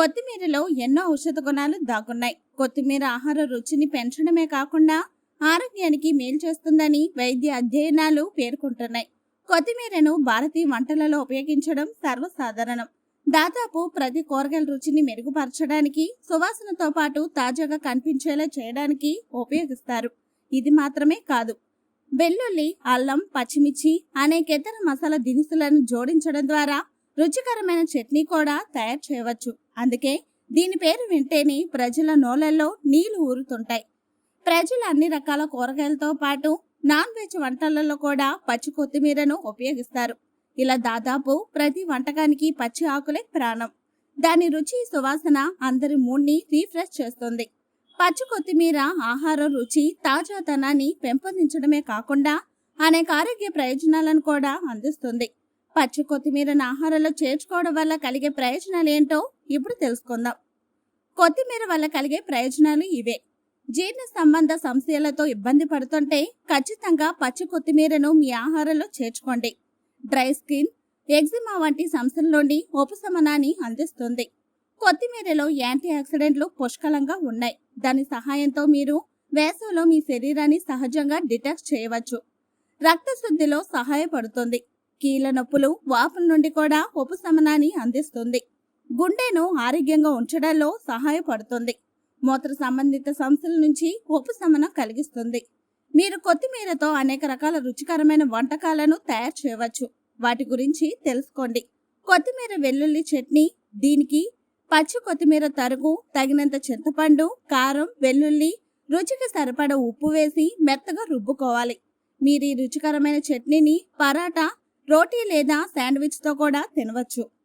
కొత్తిమీరలో ఎన్నో ఔషధ గుణాలు దాగున్నాయి. కొత్తిమీర ఆహార రుచిని పెంచడమే కాకుండా ఆరోగ్యానికి మేలు చేస్తుందని వైద్య అధ్యయనాలు పేర్కొంటున్నాయి. కొత్తిమీరను భారతీయ వంటలలో ఉపయోగించడం సర్వసాధారణం. దాదాపు ప్రతి కూరగాయల రుచిని మెరుగుపరచడానికి సువాసనతో పాటు తాజాగా కనిపించేలా చేయడానికి ఉపయోగిస్తారు. ఇది మాత్రమే కాదు వెల్లుల్లి అల్లం పచ్చిమిర్చి అనేక ఇతర మసాలా దినుసులను జోడించడం ద్వారా రుచికరమైన చట్నీ కూడా తయారు చేయవచ్చు. అందుకే దీని పేరు వింటేనే ప్రజల నోలల్లో నీళ్ళు ఊరుతుంటాయి. ప్రజలు అన్ని రకాల కూరగాయలతో పాటు నాన్ వెజ్ వంటలలో కూడా పచ్చి కొత్తిమీరను ఉపయోగిస్తారు. ఇలా దాదాపు ప్రతి వంటకానికి పచ్చి ఆకులే ప్రాణం. దాని రుచి సువాసన అందరి మూడ్ని రీఫ్రెష్ చేస్తుంది. పచ్చి కొత్తిమీర ఆహార రుచి తాజాతనాన్ని పెంపొందించడమే కాకుండా అనేక ఆరోగ్య ప్రయోజనాలను కూడా అందిస్తుంది. పచ్చి కొత్తిమీరను ఆహారంలో చేర్చుకోవడం వల్ల కలిగే ప్రయోజనాలు ఏంటో ఇప్పుడు తెలుసుకుందాం. కొత్తిమీర వల్ల కలిగే ప్రయోజనాలు ఇవే. జీర్ణ సంబంధ సమస్యలతో ఇబ్బంది పడుతుంటే ఖచ్చితంగా పచ్చి కొత్తిమీరను మీ ఆహారంలో చేర్చుకోండి. డ్రై స్కిన్ ఎగ్జిమా వంటి సమస్యల నుండి ఉపశమనాన్ని అందిస్తుంది. కొత్తిమీరలో యాంటీ ఆక్సిడెంట్లు పుష్కలంగా ఉన్నాయి. దాని సహాయంతో మీరు వేసవిలో మీ శరీరాన్ని సహజంగా డిటాక్స్ చేయవచ్చు. రక్తశుద్ధిలో సహాయపడుతుంది. కీళ్ళ నొప్పులు వాపుల నుండి కూడా ఉపశమనాన్ని అందిస్తుంది. గుండెను ఆరోగ్యంగా ఉంచడంలో సహాయపడుతుంది. మూత్ర సంబంధిత సమస్యల నుంచి ఉపశమనం కలిగిస్తుంది. మీరు కొత్తిమీరతో అనేక రకాల రుచికరమైన వంటకాలను తయారు చేయవచ్చు. వాటి గురించి తెలుసుకోండి. కొత్తిమీర వెల్లుల్లి చట్నీ దీనికి పచ్చి కొత్తిమీర తరుగు తగినంత చింతపండు కారం వెల్లుల్లి రుచికి సరిపడ ఉప్పు వేసి మెత్తగా రుబ్బుకోవాలి. మీరు ఈ రుచికరమైన చట్నీని పరాటా రోటీ లేదా శాండ్విచ్తో కూడా తినవచ్చు.